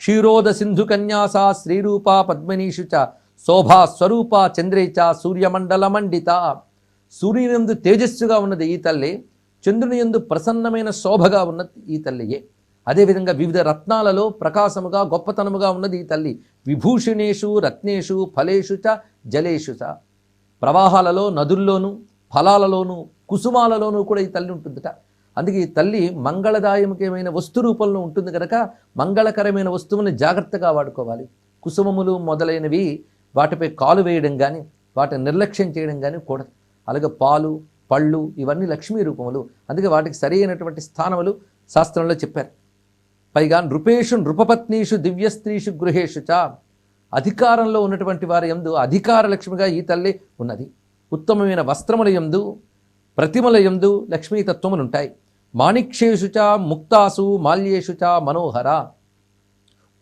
క్షీరోద సింధు కన్యాస శ్రీరూప పద్మనీషు చ శోభా స్వరూప చంద్రేచ సూర్యమండల మండిత. సూర్యునందు తేజస్సుగా ఉన్నది ఈ తల్లి చంద్రుని యందు ప్రసన్నమైన శోభగా ఉన్నది ఈ తల్లియే. అదేవిధంగా వివిధ రత్నాలలో ప్రకాశముగా గొప్పతనముగా ఉన్నది ఈ తల్లి. విభూషణేషు రత్నేషు ఫలేషు చ జలేషు చ. ప్రవాహాలలో నదుల్లోనూ ఫలాలలోనూ కుసుమాలలోనూ కూడా ఈ తల్లి ఉంటుందిట. అందుకే ఈ తల్లి మంగళదాయకమైన వస్తు రూపంలో ఉంటుంది కనుక మంగళకరమైన వస్తువుని జాగ్రత్తగా వాడుకోవాలి. కుసుమములు మొదలైనవి వాటిపై కాలు వేయడం కానీ వాటిని నిర్లక్ష్యం చేయడం కానీ కూడదు అలాగే పాలు పళ్ళు ఇవన్నీ లక్ష్మీ రూపములు. అందుకే వాటికి సరి అయినటువంటి స్థానములు శాస్త్రంలో చెప్పారు. పైగా నృపేషు నృపపత్నీషు దివ్య స్త్రీషు గృహేషు చ. అధికారంలో ఉన్నటువంటి వారి యందు అధికార లక్ష్మిగా ఈ తల్లి ఉన్నది. ఉత్తమమైన వస్త్రముల యందు ప్రతిమల యందు లక్ష్మీ మాణిక్షేషు చ ముక్తాసు మాల్యేషు చ మనోహర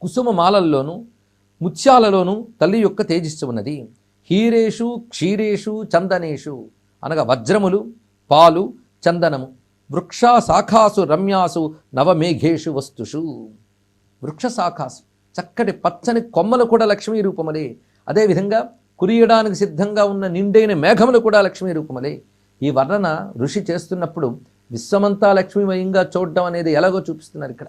కుసుమ మాలల్లోనూ ముత్యాలలోనూ తల్లి యొక్క తేజస్సు ఉన్నది. హీరేషు క్షీరేషు చందనేషు అనగా వజ్రములు పాలు చందనము. వృక్ష శాఖాసు రమ్యాసు నవమేఘేషు వస్తుషు. వృక్ష శాఖాసు చక్కటి పచ్చని కొమ్మలు కూడా లక్ష్మీ రూపములే. అదేవిధంగా కురియడానికి సిద్ధంగా ఉన్న నిండైన మేఘములు కూడా లక్ష్మీ రూపములే. ఈ వర్ణన ఋషి చేస్తున్నప్పుడు విశ్వమంతా లక్ష్మీమయంగా చూడడం అనేది ఎలాగో చూపిస్తున్నారు ఇక్కడ.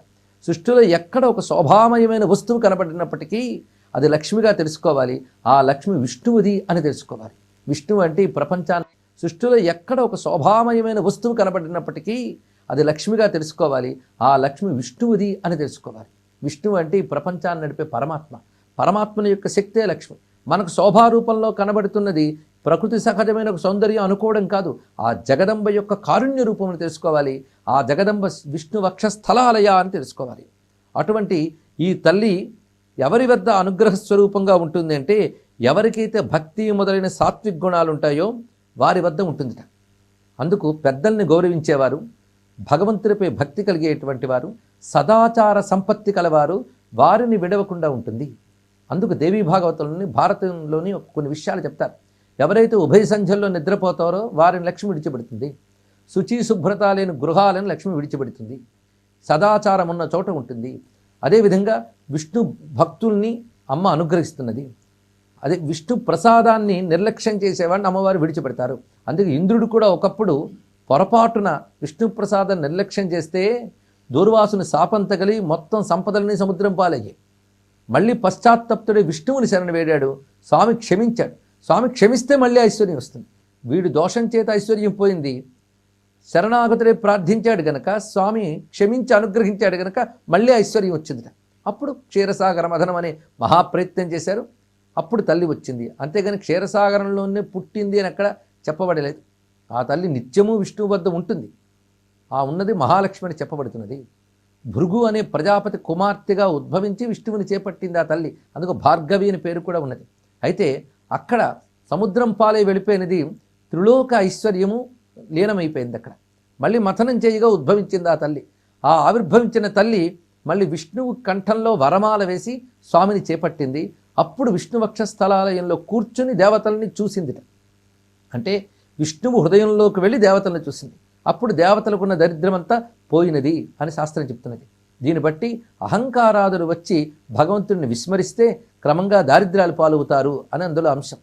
సృష్టిలో ఎక్కడ ఒక శోభామయమైన వస్తువు కనబడినప్పటికీ అది లక్ష్మిగా తెలుసుకోవాలి. ఆ లక్ష్మి విష్ణువుది అని తెలుసుకోవాలి. విష్ణువు అంటే ఈ ప్రపంచాన్ని. సృష్టిలో ఎక్కడ ఒక శోభామయమైన వస్తువు కనబడినప్పటికీ అది లక్ష్మిగా తెలుసుకోవాలి. ఆ లక్ష్మి విష్ణువుది అని తెలుసుకోవాలి. విష్ణువు అంటే ఈ ప్రపంచాన్ని నడిపే పరమాత్మ. పరమాత్మని యొక్క శక్తే లక్ష్మి. మనకు శోభారూపంలో కనబడుతున్నది ప్రకృతి సహజమైన ఒక సౌందర్యం అనుకోవడం కాదు. ఆ జగదంబ యొక్క కారుణ్య రూపమును తెలుసుకోవాలి. ఆ జగదంబ విష్ణు వక్షస్థలాలయ అని తెలుసుకోవాలి. అటువంటి ఈ తల్లి ఎవరి వద్ద అనుగ్రహ స్వరూపంగా ఉంటుంది అంటే ఎవరికైతే భక్తి మొదలైన సాత్విక్ గుణాలు ఉంటాయో వారి వద్ద ఉంటుందిట. అందుకు పెద్దల్ని గౌరవించేవారు భగవంతుడిపై భక్తి కలిగేటువంటి వారు సదాచార సంపత్తి కలవారు వారిని విడవకుండా ఉంటుంది. అందుకు దేవీ భాగవతంలోని భారతంలోని కొన్ని విషయాలు చెప్తారు. ఎవరైతే ఉభయ సంధ్యల్లో నిద్రపోతారో వారిని లక్ష్మి విడిచిపెడుతుంది. శుచి శుభ్రత లేని గృహాలను లక్ష్మి విడిచిపెడుతుంది. సదాచారం ఉన్న చోట ఉంటుంది. అదేవిధంగా విష్ణు భక్తుల్ని అమ్మ అనుగ్రహిస్తున్నది. అదే విష్ణు ప్రసాదాన్ని నిర్లక్ష్యం చేసేవాడిని అమ్మవారు విడిచిపెడతారు. అందుకే ఇంద్రుడు కూడా ఒకప్పుడు పొరపాటున విష్ణు ప్రసాదం నిర్లక్ష్యం చేస్తే దూర్వాసుని శాపం తగిలి మొత్తం సంపదలని సముద్రం పాలయ్యాయి. మళ్ళీ పశ్చాత్తప్తుడే విష్ణువుని శరణ వేడాడు. స్వామి క్షమించాడు. స్వామి క్షమిస్తే మళ్ళీ ఐశ్వర్యం వస్తుంది. వీడు దోషం చేత ఐశ్వర్యం పోయింది. శరణాగతుడే ప్రార్థించాడు గనక స్వామి క్షమించి అనుగ్రహించాడు గనక మళ్ళీ ఐశ్వర్యం వచ్చిందిట. అప్పుడు క్షీరసాగర మథనం అనే మహాప్రయత్నం చేశారు. అప్పుడు తల్లి వచ్చింది. అంతేగాని క్షీరసాగరంలోనే పుట్టింది అని అక్కడ చెప్పబడలేదు. ఆ తల్లి నిత్యము విష్ణువు వద్ద ఉంటుంది. ఆ ఉన్నది మహాలక్ష్మి అని చెప్పబడుతున్నది. భృగు అనే ప్రజాపతి కుమార్తెగా ఉద్భవించి విష్ణువుని చేపట్టింది ఆ తల్లి. అందుకు భార్గవి అని పేరు కూడా ఉన్నది. అయితే అక్కడ సముద్రం పాలై వెళ్ళిపోయినది త్రిలోక ఐశ్వర్యము లీనమైపోయింది అక్కడ. మళ్ళీ మథనం చేయగా ఉద్భవించింది ఆ తల్లి. ఆ ఆవిర్భవించిన తల్లి మళ్ళీ విష్ణువు కంఠంలో వరమాల వేసి స్వామిని చేపట్టింది. అప్పుడు విష్ణువక్ష స్థలాలయంలో కూర్చుని దేవతల్ని చూసిందిట. అంటే విష్ణువు హృదయంలోకి వెళ్ళి దేవతలను చూసింది. అప్పుడు దేవతలకున్న దరిద్రమంతా పోయినది అని శాస్త్రం చెప్తున్నది. దీన్ని బట్టి అహంకారాదులు వచ్చి భగవంతుడిని విస్మరిస్తే క్రమంగా దారిద్ర్యాలు పాలవుతారు అని అందులో అంశం.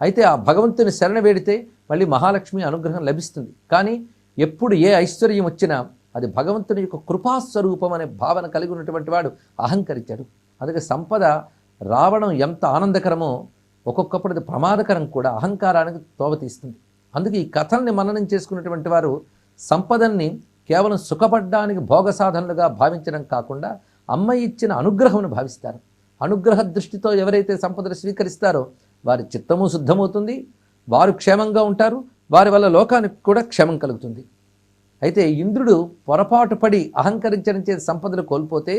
అయితే ఆ భగవంతుని శరణ వేడితే మళ్ళీ మహాలక్ష్మి అనుగ్రహం లభిస్తుంది. కానీ ఎప్పుడు ఏ ఐశ్వర్యం వచ్చినా అది భగవంతుని యొక్క కృపాస్వరూపం అనే భావన కలిగి ఉన్నటువంటి వాడు అహంకరించాడు అందుకే సంపద రావడం ఎంత ఆనందకరమో ఒక్కొక్కప్పుడు అది ప్రమాదకరం కూడా అహంకారానికి తోవతీస్తుంది అందుకే ఈ కథల్ని మననం చేసుకున్నటువంటి వారు సంపదల్ని కేవలం సుఖపడ్డానికి భోగ సాధనలుగా భావించడం కాకుండా అమ్మ ఇచ్చిన అనుగ్రహమును భావిస్తారు. అనుగ్రహ దృష్టితో ఎవరైతే సంపదను స్వీకరిస్తారో వారి చిత్తము శుద్ధమవుతుంది వారు క్షేమంగా ఉంటారు వారి వల్ల లోకానికి కూడా క్షేమం కలుగుతుంది. అయితే ఇంద్రుడు పొరపాటు పడి అహంకరించడం చేసి సంపదలు కోల్పోతే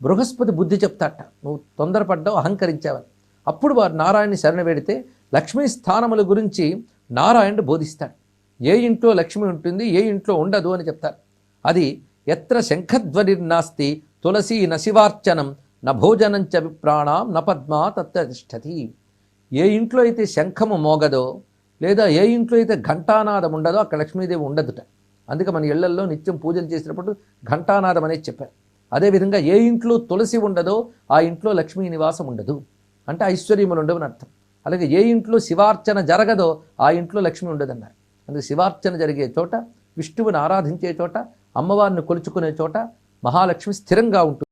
బృహస్పతి బుద్ధి చెప్తాట నువ్వు తొందరపడ్డావు అహంకరించావని. అప్పుడు వారు నారాయణని శరణ వేడితే లక్ష్మీ స్థానముల గురించి నారాయణుడు బోధిస్తాడు. ఏ ఇంట్లో లక్ష్మి ఉంటుంది ఏ ఇంట్లో ఉండదు అని చెప్తారు. అది ఎత్ర శంఖధ్వనిర్నాస్తి తులసి నశివార్చనం న భోజనం చ విప్రాణం న పద్మా తత్తతిష్టతి ఏ ఇంట్లో అయితే శంఖము మోగదో లేదా ఏ ఇంట్లో అయితే ఘంటానాదం ఉండదో అక్కడ లక్ష్మీదేవి ఉండదుట. అందుకే మన ఇళ్ళల్లో నిత్యం పూజలు చేసినప్పుడు ఘంటానాదం అనేది చెప్పారు. అదేవిధంగా ఏ ఇంట్లో తులసి ఉండదో ఆ ఇంట్లో లక్ష్మీ నివాసం ఉండదు. అంటే ఐశ్వర్యములు ఉండవని అర్థం. అలాగే ఏ ఇంట్లో శివార్చన జరగదో ఆ ఇంట్లో లక్ష్మి ఉండదన్నారు. అందుకే శివార్చన జరిగే చోట విష్ణువుని ఆరాధించే చోట అమ్మవారిని కొలుచుకునే చోట మహాలక్ష్మి స్థిరంగా ఉంటుంది